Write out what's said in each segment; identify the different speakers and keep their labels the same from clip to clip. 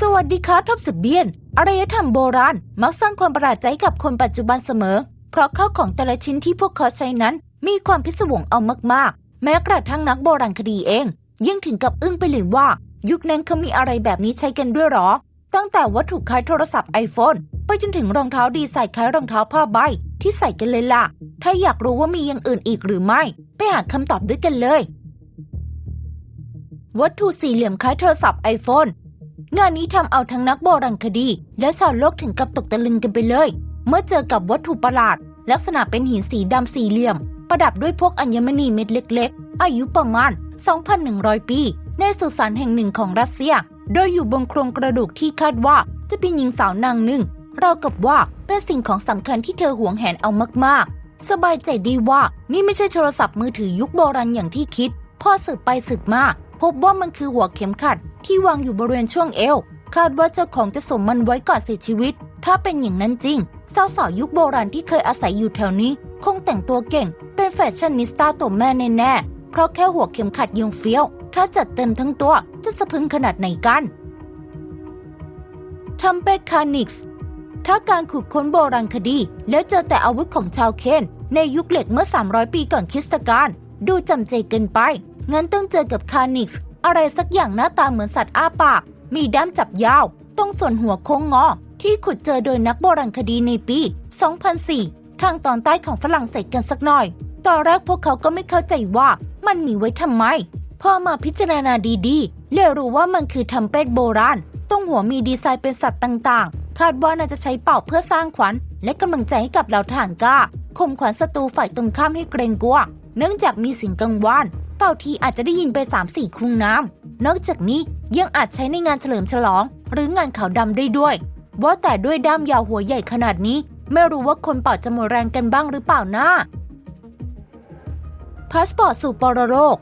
Speaker 1: สวัสดีค่ะท็อปสเบียนอารยธรรมโบราณมักสร้างความประหลาดใจกับคนปัจจุบันเสมอ เพราะข้าวของแต่ละชิ้นที่พวกเขาใช้นั้น มีความพิศวงเอามากๆ แม้กระทั่งนักโบราณคดีเอง ยิ่งถึงกับอึ้งไปเลยว่า ยุคนั้นเขามีอะไรแบบนี้ใช้กันด้วยหรอ ตั้งแต่วัตถุคล้ายโทรศัพท์ไอโฟนไปจนถึงรองเท้าดีไซน์คล้ายรองเท้าผ้าใบ ที่ใส่กันเลยล่ะ ถ้าอยากรู้ว่ามีอย่างอื่นอีกหรือไม่ ไปหาคำตอบด้วยกันเลย วัตถุสี่เหลี่ยมคล้ายโทรศัพท์ไอโฟน งานนี้ทำเอาทั้งนักโบราณคดี และชาวโลกถึงกับตกตะลึงกันไปเลย เมื่อเจอกับวัตถุประหลาด ลักษณะเป็นหินสีดำสี่เหลี่ยม ประดับด้วยพวกอัญมณีเม็ดเล็ก ๆ อายุประมาณ 2,100 ปี ในสุสานแห่งหนึ่งของรัสเซีย โดยอยู่บนโครงกระดูกที่คาดว่าจะเป็นหญิงสาวนางหนึ่งเรากับว่าเป็นสิ่งของสำคัญที่เธอหวงแหนเอามากๆ สบายใจดีว่านี่ไม่ใช่โทรศัพท์มือถือยุคโบราณอย่างที่คิด พอสืบไปสืบมา พบว่ามันคือหัวเข็มขัดที่วางอยู่บริเวณช่วงเอว คาดว่าเจ้าของจะสมมันไว้ก่อนเสียชีวิต ถ้าเป็นอย่างนั้นจริง สาวสาวยุคโบราณที่เคยอาศัยอยู่แถวนี้ คงแต่งตัวเก่ง เป็นแฟชั่นนิสต้าตัวแม่แน่ๆเพราะแค่หัวเข็มขัดยังเฟี้ยว ถ้าจัดเต็มทั้งตัวจะสะพึงขนาดไหนกันทัมเปคานิกส์ถ้าการขุดค้นโบราณคดี แล้วเจอแต่อาวุธของชาวเคน ในยุคเหล็กเมื่อ 300 ปีก่อนคริสตกาลดูจำเจเกินไป งั้นต้องเจอกับคานิกส์อะไรสักอย่างหน้าตาเหมือนสัตว์อ้าปาก มีด้ามจับยาว ตรงส่วนหัวโค้งงอ ที่ขุดเจอโดยนักโบราณคดีในปี 2004 ทางตอนใต้ของฝรั่งเศสกันสักหน่อย ตอนแรกพวกเขาก็ไม่เข้าใจว่ามันมีไว้ทำไม พอมาพิจารณาดีๆเลยรู้ว่ามันคือทำเป็ดโบราณ ตรงหัวมีดีไซน์เป็นสัตว์ต่างๆ คาดว่าน่าจะใช้เป่าเพื่อสร้างขวัญ และกำลังใจให้กับเหล่าทหารกล้าข่มขวัญศัตรูฝ่ายตรงข้ามให้เกรงกลัว เนื่องจากมีสิ่งกังวาน เป่าทีอาจจะได้ยินไป 3-4คุ้งน้ำนอกจากนี้ยังอาจใช้ในงานเฉลิมฉลอง หรืองานขาวดำได้ด้วย ว่าแต่ด้วยด้ามยาวหัวใหญ่ขนาดนี้ ไม่รู้ว่าคนเป่าจะหมดแรงกันบ้างหรือเปล่านะพาสปอร์ตสู่ปรโลก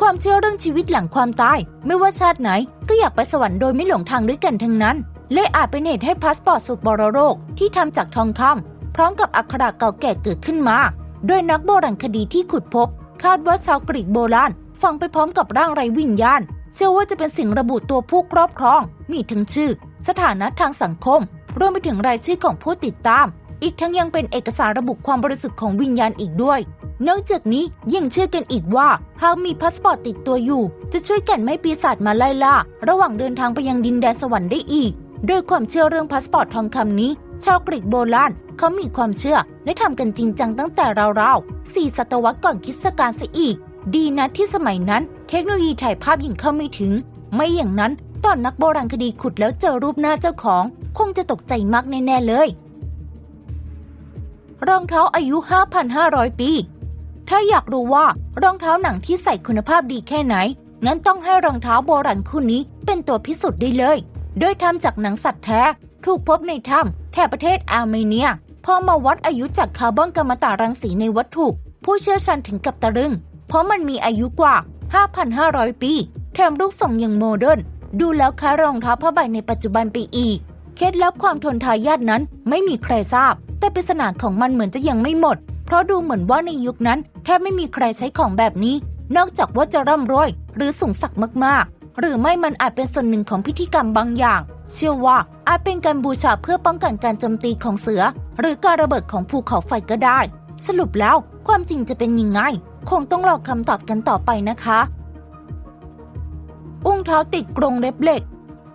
Speaker 1: ความเชื่อเรื่องชีวิตหลังความตาย ไม่ว่าชาติไหนก็อยากไปสวรรค์โดยไม่หลงทางด้วยกันทั้งนั้นเลยอาจเป็นเหตุให้พาสปอร์ตสู่ปรโลกที่ทำจากทองคำพร้อมกับอักขระเก่าแก่เกิดขึ้นมา โดยนักโบราณคดีที่ขุดพบ คาดว่าชาวกรีกโบราณฝังไปพร้อมกับร่างไร้วิญญาณ เชื่อว่าจะเป็นสิ่งระบุตัวผู้ครอบครอง มีทั้งชื่อ สถานะทางสังคม รวมไปถึงรายชื่อของผู้ติดตาม อีกทั้งยังเป็นเอกสารระบุความบริสุทธิ์ของวิญญาณอีกด้วย นอกจากนี้ยังเชื่อกันอีกว่าหากมีพาสปอร์ตติดตัวอยู่ จะช่วยกันไม่ปีศาจมาไล่ล่า ระหว่างเดินทางไปยังดินแดนสวรรค์ได้อีก โดยความเชื่อเรื่องพาสปอร์ตทองคำนี้ ชาวกรีกโบราณเขามีความเชื่อและทำกันจริงจังตั้งแต่ราวๆสี่ศตวรรษก่อนคริสตกาลเสียอีก ดีนะที่สมัยนั้น เทคโนโลยีถ่ายภาพยังเข้าไม่ถึง ไม่อย่างนั้นตอนนักโบราณคดีขุดแล้วเจอรูปหน้าเจ้าของ คงจะตกใจมากแน่ๆเลย รองเท้าอายุ 5,500 ปี ถ้าอยากรู้ว่ารองเท้าหนังที่ใส่คุณภาพดีแค่ไหน งั้นต้องให้รองเท้าโบราณคู่นี้เป็นตัวพิสูจน์ได้เลย โดยทำจากหนังสัตว์แท้ ถูกพบในถ้ำแถบประเทศอาร์เมเนียพอมาวัดอายุจากคาร์บอนกัมมันตรังสีในวัตถุ ผู้เชี่ยวชาญถึงกับตะลึง เพราะมันมีอายุกว่า 5,500 ปี แถมรูปทรงยังโมเดิร์นดูแล้วคล้ายรองเท้าผ้าใบในปัจจุบันไปอีก เคล็ดลับความทนทายาทนั้นไม่มีใครทราบ แต่ปริศนาของมันเหมือนจะยังไม่หมด เพราะดูเหมือนว่าในยุคนั้นแทบไม่มีใครใช้ของแบบนี้ นอกจากว่าจะร่ำรวยหรือสูงสักดิ์มากๆ หรือไม่มันอาจเป็นส่วนหนึ่งของพิธีกรรมบางอย่าง เชื่อว่าอาจเป็นการบูชาเพื่อป้องกันการโจมตีของเสือ หรือการระเบิดของภูเขาไฟก็ได้ สรุปแล้วความจริงจะเป็นยังไง คงต้องรอคำตอบกันต่อไปนะคะ อุ้งเท้าติดกรงเล็บเหล็ก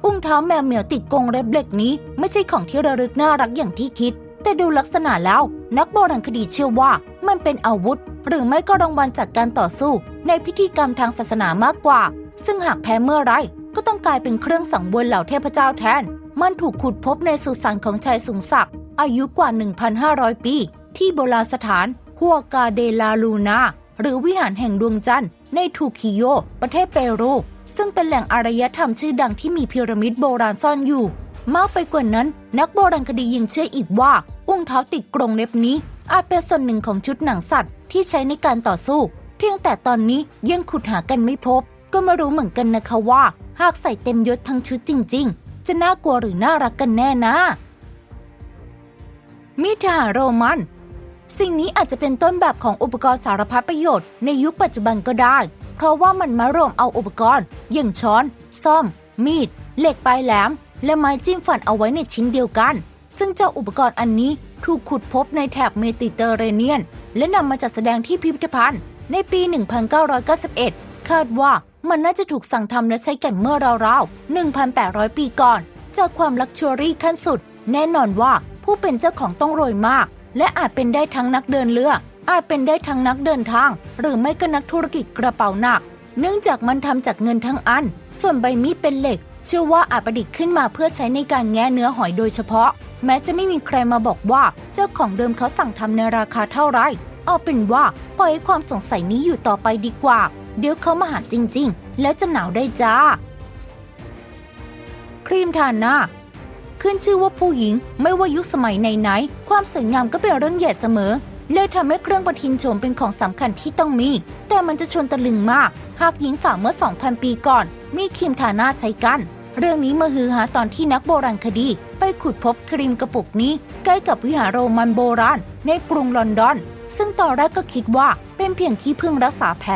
Speaker 1: อุ้งเท้าแมวเหมียวติดกรงเล็บเหล็กนี้ ไม่ใช่ของที่ระลึกน่ารักอย่างที่คิด แต่ดูลักษณะแล้ว นักโบราณคดีเชื่อว่ามันเป็นอาวุธ หรือไม่ก็รางวัลจากการต่อสู้ ในพิธีกรรมทางศาสนามากกว่า ซึ่งหากแพ้เมื่อไร ก็ต้องกลายเป็นเครื่องสังเวยเหล่าเทพเจ้าแทน มันถูกขุดพบในสุสานของชายสูงศักดิ์อายุกว่า 1,500 ปี ที่โบราณสถานฮัวกาเดลาลูนาหรือวิหารแห่งดวงจันทร์ในทูคิโย ประเทศเปรู ซึ่งเป็นแหล่งอารยธรรมชื่อดังที่มีพีระมิดโบราณซ่อนอยู่ มากไปกว่านั้น นักโบราณคดียังเชื่ออีกว่า อุ้งเท้าติดกรงเล็บนี้ อาจเป็นส่วนหนึ่งของชุดหนังสัตว์ที่ใช้ในการต่อสู้ เพียงแต่ตอนนี้ยังขุดหากันไม่พบ ก็ไม่รู้เหมือนกันนะคะว่า หากใส่เต็มยศทั้งชุดจริง ๆ จะน่ากลัวหรือน่ารักกันแน่นะ มีดทหารโรมัน สิ่งนี้อาจจะเป็นต้นแบบของอุปกรณ์สารพัดประโยชน์ในยุคปัจจุบันก็ได้ เพราะว่ามันมารวมเอาอุปกรณ์ อย่างช้อน ซ่อม มีด เหล็กปลายแหลม และไม้จิ้มฟันเอาไว้ในชิ้นเดียวกัน ซึ่งเจ้าอุปกรณ์อันนี้ถูกขุดพบในแถบเมดิเตอร์เรเนียน และนำมาจัดแสดงที่พิพิธภัณฑ์ในปี 1991 คาดว่า มันน่าจะถูกสั่งทำและใช้กันเมื่อราวๆ 1,800 ปีก่อน จากความลักชัวรี่ขั้นสุด แน่นอนว่าผู้เป็นเจ้าของต้องรวยมาก และอาจเป็นได้ทั้งนักเดินเรือ อาจเป็นได้ทั้งนักเดินทาง หรือไม่ก็นักธุรกิจกระเป๋าหนัก เนื่องจากมันทำจากเงินทั้งอัน ส่วนใบมีดเป็นเหล็ก เชื่อว่าอาจประดิษฐ์ขึ้นมาเพื่อใช้ในการแงะเนื้อหอยโดยเฉพาะ แม้จะไม่มีใครมาบอกว่าเจ้าของเดิมเขาสั่งทำในราคาเท่าไรเอาเป็นว่าปล่อยความสงสัยนี้อยู่ต่อไปดีกว่า เดี๋ยวเขามาหาจริง ๆ แล้วจะหนาวได้จ้า ครีมทาหน้าขึ้นชื่อว่าผู้หญิงไม่ว่ายุคสมัยไหนๆความสวยงามก็เป็นเรื่องใหญ่เสมอเลยทำให้เครื่องประทินโฉมเป็นของสำคัญที่ต้องมี แต่มันจะชวนตะลึงมาก หากหญิงสาวเมื่อ 2,000 ปีก่อน มีครีมทาหน้าใช้กัน เรื่องนี้มาฮือฮาตอนที่นักโบราณคดี ไปขุดพบครีมกระปุกนี้ ใกล้กับวิหารโรมันโบราณ ในกรุงลอนดอน ซึ่งตอนแรกก็คิดว่าเป็นเพียงขี้ผึ้งรักษาแผล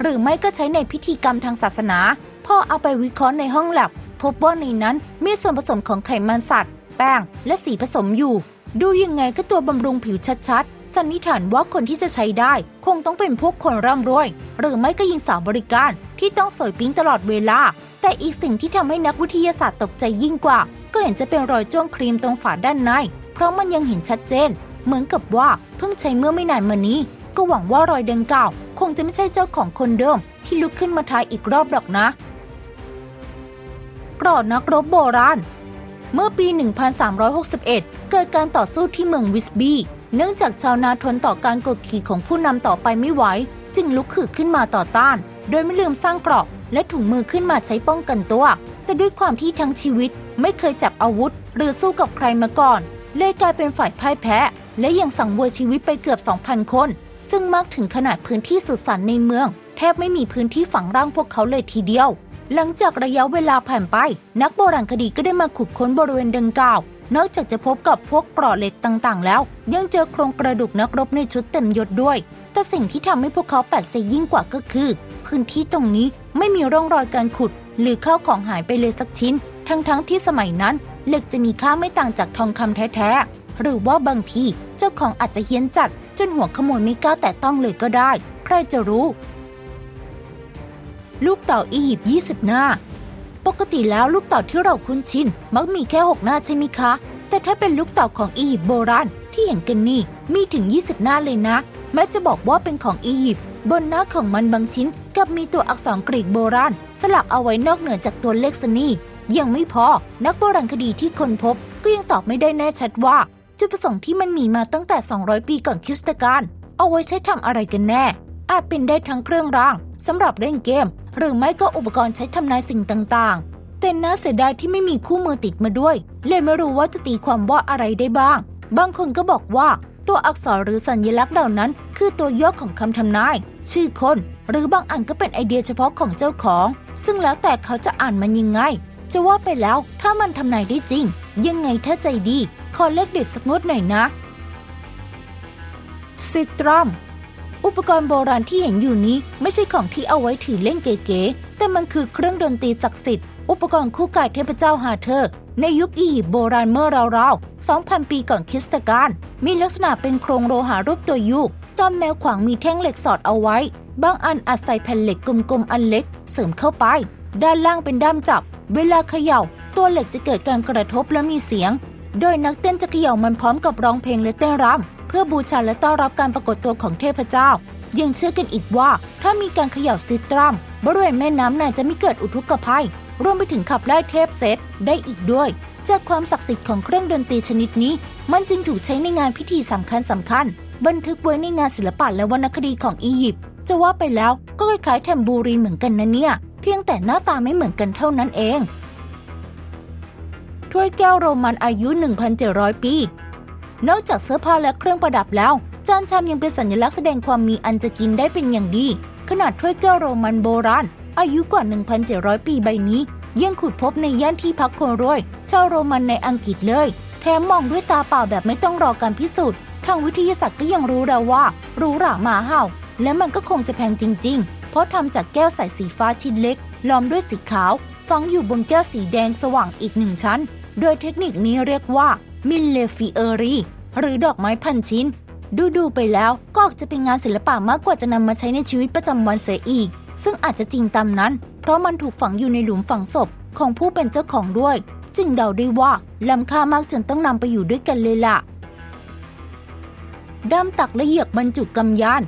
Speaker 1: หรือไม่ก็ใช้ในพิธีกรรมทางศาสนา พอเอาไปวิเคราะห์ในห้องแลบพบว่าในนั้นมีส่วนผสมของไขมันสัตว์ แป้ง และสีผสมอยู่ ดูยังไงก็ตัวบำรุงผิวชัดๆ สันนิษฐานว่าคนที่จะใช้ได้ คงต้องเป็นพวกคนร่ำรวย หรือไม่ก็ยิงสาวบริการที่ต้องสวยปิ๊งตลอดเวลา แต่อีกสิ่งที่ทำให้นักวิทยาศาสตร์ตกใจยิ่งกว่า ก็เห็นจะเป็นรอยจ้วงครีมตรงฝาด้านใน เพราะมันยังเห็นชัดเจน เหมือนกับว่าเพิ่งใช้เมื่อไม่นานมานี้ ก็หวังว่ารอยดังกล่าว คงจะไม่ใช่เจ้าของคนเดิมที่ลุกขึ้นมาทายอีกรอบหรอกนะกรอดนักรบโบราณ เมื่อปี 1361 เกิดการต่อสู้ที่เมืองวิสบี เนื่องจากชาวนาทนต่อการกดขี่ของผู้นำต่อไปไม่ไหว จึงลุกขึ้นขึ้นมาต่อต้าน โดยไม่ลืมสร้างเกราะและถุงมือขึ้นมาใช้ป้องกันตัว แต่ด้วยความที่ทั้งชีวิตไม่เคยจับอาวุธ หรือสู้กับใครมาก่อน เลยกลายเป็นฝ่ายพ่ายแพ้ และยังสั่งเวยชีวิตไปเกือบ 2,000 คน ซึ่งมากถึงขนาดพื้นที่สุสานในเมือง แทบไม่มีพื้นที่ฝังร่างพวกเขาเลยทีเดียว หลังจากระยะเวลาผ่านไป นักโบราณคดีก็ได้มาขุดค้นบริเวณดังกล่าวนอกจากจะพบกับพวกกราะเหล็กต่างๆ แล้ว ยังเจอโครงกระดูกนักรบในชุดเต็มยศด้วย แต่สิ่งที่ทำให้พวกเขาแปลกใจยิ่งกว่าก็คือ พื้นที่ตรงนี้ไม่มีร่องรอยการขุด หรือข้าวของหายไปเลยสักชิ้น ทั้งๆที่สมัยนั้น เหล็กจะมีค่าไม่ต่างจากทองคำแท้ๆ หรือว่าบางทีเจ้าของอาจจะเฮี้ยนจัด จนหัวขโมยไม่กล้าแตะต้องเลยก็ได้ ใครจะรู้ ลูกเต่าอียิปต์20 หน้า ปกติแล้วลูกเต่าที่เราคุ้นชินมักมีแค่ 6 หน้าใช่ไหมคะ แต่ถ้าเป็นลูกเต่าของอียิปต์โบราณที่เห็นกันนี่มีถึง 20 หน้าเลยนะ แม้จะบอกว่าเป็นของอียิปต์บนหน้าของมันบางชิ้นกับมีตัวอักษรกรีกโบราณ สลักเอาไว้นอกเหนือจากตัวเลขสนียังไม่พอ นักโบราณคดีที่ค้นพบก็ยังตอบไม่ได้แน่ชัดว่า จุดประสงค์ที่มันมีมาตั้งแต่ 200 ปีก่อนคริสตกาลเอาไว้ใช้ทำอะไรกันแน่ อาจเป็นได้ทั้งเครื่องรางสำหรับเล่นเกม หรือไม่ก็อุปกรณ์ใช้ทำนายสิ่งต่างๆ แต่น่าเสียดายที่ไม่มีคู่มือติดมาด้วย เลยไม่รู้ว่าจะตีความว่าอะไรได้บ้าง บางคนก็บอกว่าตัวอักษรหรือสัญลักษณ์เหล่านั้น คือตัวย่อของคำทำนาย ชื่อคน หรือบางอันก็เป็นไอเดียเฉพาะของเจ้าของ ซึ่งแล้วแต่เขาจะอ่านมันยังไง จะว่าไปแล้วถ้ามันทำนายได้จริง ยังไงถ้าใจดี ขอเลขเด็ดสักงวดหน่อยนะซิตรัมอุปกรณ์โบราณที่เห็นอยู่นี้ไม่ใช่ของที่เอาไว้ถือเล่นเก๋ๆ แต่มันคือเครื่องดนตรีศักดิ์สิทธิ์ อุปกรณ์คู่กายเทพเจ้าฮาเธอร์ ในยุคอียิปต์โบราณเมื่อราวๆ 2,000 ปีก่อนคริสตกาล มีลักษณะเป็นโครงโลหะรูปตัวยูตามแนวขวางมีแท่งเหล็กสอดเอาไว้ บางอันอาศัยแผ่นเหล็กกลมๆ อันเล็ก เสริมเข้าไป ด้านล่างเป็นด้ามจับ เวลาเขย่า ตัวเหล็กจะเกิดการกระทบและมีเสียง โดยนักเต้นจะเขย่ามันพร้อมกับร้องเพลงและเต้นรำเพื่อบูชาและต้อนรับการปรากฏตัวของเทพเจ้า ยังเชื่อกันอีกว่า ถ้ามีการเขย่าซิตรัมบริเวณแม่น้ำน่าจะไม่เกิดอุทกภัย รวมไปถึงขับไล่เทพเซตได้อีกด้วย จากความศักดิ์สิทธิ์ของเครื่องดนตรีชนิดนี้ มันจึงถูกใช้ในงานพิธีสำคัญสำคัญ บันทึกไว้ในงานศิลปะและวรรณคดีของอียิปต์จะว่าไปแล้วก็คล้ายๆแทมบูรีนเหมือนกันนะเนี่ย เพียงแต่หน้าตาไม่เหมือนกันเท่านั้นเอง ถ้วยแก้วโรมันอายุ 1,700 ปี นอกจากเสื้อผ้าและเครื่องประดับแล้ว จานชามยังเป็นสัญลักษณ์แสดงความมีอันจะกินได้เป็นอย่างดี ขนาดถ้วยแก้วโรมันโบราณ อายุกว่า 1,700 ปีใบนี้ยังขุดพบในย่านที่พักคนรวย ชาวโรมันในอังกฤษเลย แถมมองด้วยตาเปล่าแบบไม่ต้องรอการพิสูจน์ ทางวิทยาศาสตร์ก็ยังรู้แล้วว่ารู้หราหมาเห่า และมันก็คงจะแพงจริง ๆ เพราะทำจากแก้วใสสีฟ้าชิ้นเล็ก ล้อมด้วยสีขาว ฝังอยู่บนแก้วสีแดงสว่างอีกหนึ่งชั้น โดยเทคนิคนี้เรียกว่ามิลเลฟิเอรี หรือดอกไม้พันชิ้น ดูดูๆไปแล้วก็ออกจะเป็นงานศิลปะมากกว่าจะนำมาใช้ในชีวิตประจำวันเสียอีก ซึ่งอาจจะจริงตามนั้น เพราะมันถูกฝังอยู่ในหลุมฝังศพของผู้เป็นเจ้าของด้วย จึงเดาได้ว่าล้ำค่ามากจนต้องนำไปอยู่ด้วยกันเลยล่ะด้ามตักและเหยือกบรรจุกำยาน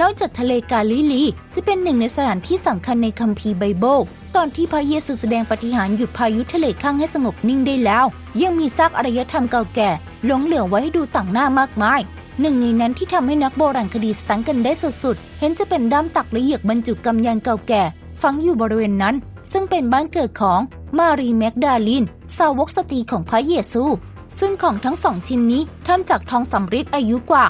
Speaker 1: นอกจากทะเลกาลิลี จะเป็นหนึ่งในสถานที่สำคัญในคัมภีร์ไบเบิลตอนที่พระเยซูแสดงปฏิหาร์หยุดพายุทะเลข้างให้สงบนิ่งได้แล้ว ยังมีซากอารยธรรมเก่าแก่หลงเหลือไว้ให้ดูต่างหน้ามากมาย หนึ่งในนั้นที่ทำให้นักโบราณคดีสตันกันได้สุดๆ เห็นจะเป็นด้ามตักและเหยือกบรรจุกำยานเก่าแก่ ฝังอยู่บริเวณนั้น ซึ่งเป็นบ้านเกิดของมารีแมกดาลิน สาวกสตรีของพระเยซู ซึ่งของทั้งสองชิ้นนี้ทำจากทองสำริดอายุกว่า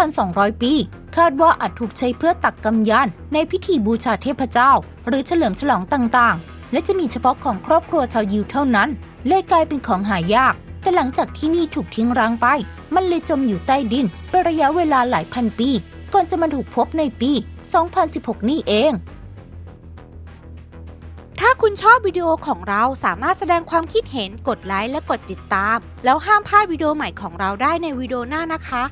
Speaker 1: 2,200 ปี คาดว่าอาจถูกใช้เพื่อตักกำยานในพิธีบูชาเทพเจ้า หรือเฉลิมฉลองต่างๆ และจะมีเฉพาะของครอบครัวชาวยิวเท่านั้นเลยกลายเป็นของหายาก แต่หลังจากที่นี่ถูกทิ้งร้างไป มันเลยจมอยู่ใต้ดินเป็นระยะเวลาหลายพันปี ก่อนจะมาถูกพบในปี 2016 นี่เอง
Speaker 2: ถ้าคุณชอบวิดีโอของเราสามารถแสดงความคิดเห็นกดไลค์และกดติดตาม แล้วห้ามพลาดวิดีโอใหม่ของเราได้ในวิดีโอหน้านะคะ